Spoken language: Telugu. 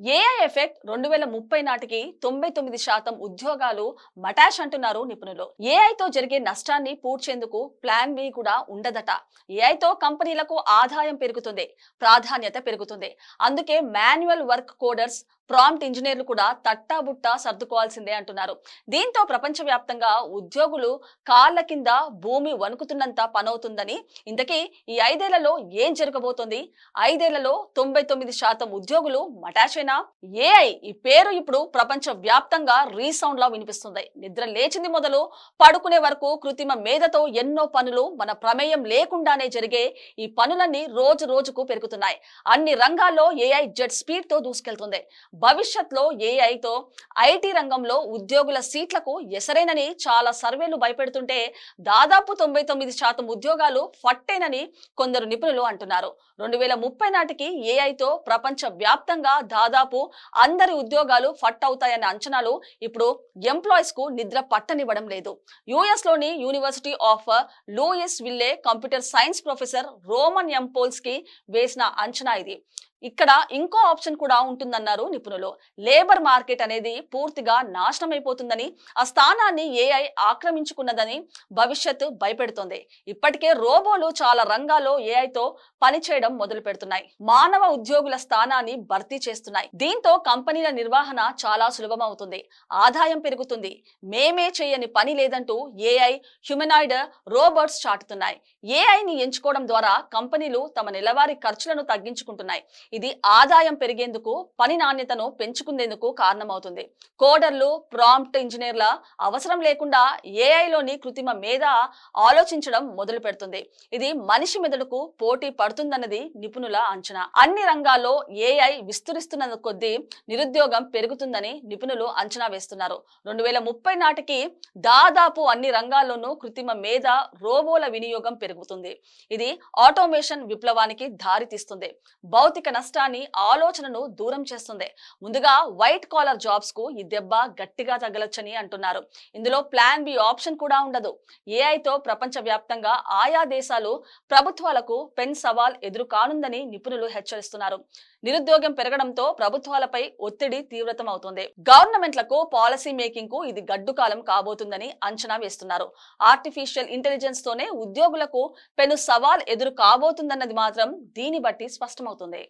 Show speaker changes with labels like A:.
A: ఏఐ ఎఫెక్ట్ రెండు వేల ముప్పై నాటికి తొంభై తొమ్మిది శాతం ఉద్యోగాలు మటాష్ అంటున్నారు నిపుణులు. ఏఐతో జరిగే నష్టాన్ని పూడ్చేందుకు ప్లాన్ బి కూడా ఉండదట. ఏఐతో కంపెనీలకు ఆదాయం పెరుగుతుంది ప్రాధాన్యత పెరుగుతుంది. అందుకే మాన్యువల్ వర్క్ కోడర్స్ ప్రాంప్ట్ ఇంజనీర్లు కూడా తట్టాబుట్టా సర్దుకోవాల్సిందే అంటున్నారు. దీంతో ప్రపంచవ్యాప్తంగా ఉద్యోగులు కాళ్ళ కింద భూమి వణుకుతున్నంత పనవుతుందని ఇంతకీ ఈ ఐదేళ్ళలో ఏం జరగబోతోంది? ఐదేళ్ళలో తొంభై తొమ్మిది శాతం ఉద్యోగులు మటాషేనా? ఏఐ ఈ పేరు ఇప్పుడు ప్రపంచ వ్యాప్తంగా రీసౌండ్ లా వినిపిస్తుంది. నిద్ర లేచింది మొదలు పడుకునే వరకు కృత్రిమ మేధతో ఎన్నో పనులు మన ప్రమేయం లేకుండానే జరిగే ఈ పనులన్నీ రోజు రోజుకు పెరుగుతున్నాయి. అన్ని రంగాల్లో ఏఐ జెట్ స్పీడ్తో దూసుకెళ్తుంది. భవిష్యత్లో ఏఐతో ఐటీ రంగంలో ఉద్యోగుల సీట్లకు ఎసరేనని చాలా సర్వేలు భయపెడుతుంటే దాదాపు తొంభై తొమ్మిది శాతం ఉద్యోగాలు ఫట్టేనని కొందరు నిపుణులు అంటున్నారు. రెండు వేల ముప్పై నాటికి ఏఐతో ప్రపంచ వ్యాప్తంగా దాదాపు అందరి ఉద్యోగాలు ఫట్ అవుతాయన్న అంచనాలు ఇప్పుడు ఎంప్లాయీస్కు నిద్ర పట్టనివ్వడం లేదు. యుఎస్లోని university of Louisville computer science professor Roman Yampolskiy వేసిన అంచనా ఇది. ఇక్కడ ఇంకో ఆప్షన్ కూడా ఉంటుందన్నారు నిపుణులు. లేబర్ మార్కెట్ అనేది పూర్తిగా నాశనం అయిపోతుందని ఆ స్థానాన్ని ఏఐ ఆక్రమించుకున్నదని భవిష్యత్తు భయపెడుతోంది. ఇప్పటికే రోబోలు చాలా రంగాల్లో ఏఐతో పనిచేయడం మొదలు పెడుతున్నాయి మానవ ఉద్యోగుల స్థానాన్ని భర్తీ చేస్తున్నాయి. దీంతో కంపెనీల నిర్వహణ చాలా సులభం అవుతుంది ఆదాయం పెరుగుతుంది. మేమే చేయని పని లేదంటూ ఏఐ హ్యూమనాయిడ్ రోబోట్స్ చాటుతున్నాయి. ఏఐని ఎంచుకోవడం ద్వారా కంపెనీలు తమ నెలవారీ ఖర్చులను తగ్గించుకుంటున్నాయి. ఇది ఆదాయం పెరిగేందుకు పని నాణ్యతను పెంచుకునేందుకు కారణమవుతుంది. కోడర్లు ప్రాంప్ట్ ఇంజనీర్ల అవసరం లేకుండా ఏఐలోని కృత్రిమ మీద ఆలోచించడం మొదలు పెడుతుంది ఇది మనిషి మెదడుకు పోటీ పడుతుందన్నది నిపుణుల అంచనా. అన్ని రంగాల్లో ఏఐ విస్తరిస్తున్న కొద్దీ నిరుద్యోగం పెరుగుతుందని నిపుణులు అంచనా వేస్తున్నారు. రెండు వేల ముప్పై నాటికి దాదాపు అన్ని రంగాల్లోనూ కృత్రిమ మీద రోబోల వినియోగం పెరుగుతుంది. ఇది ఆటోమేషన్ విప్లవానికి దారితీస్తుంది. భౌతిక నష్టాన్ని ఆలోచనను దూరం చేస్తుంది. ముందుగా వైట్ కాలర్ జాబ్స్కు ఈ దెబ్బ గట్టిగా తగలొచ్చని అంటున్నారు. ఇందులో ప్లాన్ బి ఆప్షన్ కూడా ఉండదు. ఏఐతో ప్రపంచ వ్యాప్తంగా ఆయా దేశాలు ప్రభుత్వాలకు పెన్ సవాల్ ఎదురు కానుందని నిపుణులు హెచ్చరిస్తున్నారు. నిరుద్యోగం పెరగడంతో ప్రభుత్వాలపై ఒత్తిడి తీవ్రతం అవుతుంది గవర్నమెంట్లకు పాలసీ మేకింగ్కు ఇది గడ్డుకాలం కాబోతుందని అంచనా వేస్తున్నారు. ఆర్టిఫిషియల్ ఇంటెలిజెన్స్ తోనే ఉద్యోగులకు పెను సవాల్ ఎదురు కాబోతుందన్నది మాత్రం దీన్ని బట్టి స్పష్టమవుతుంది.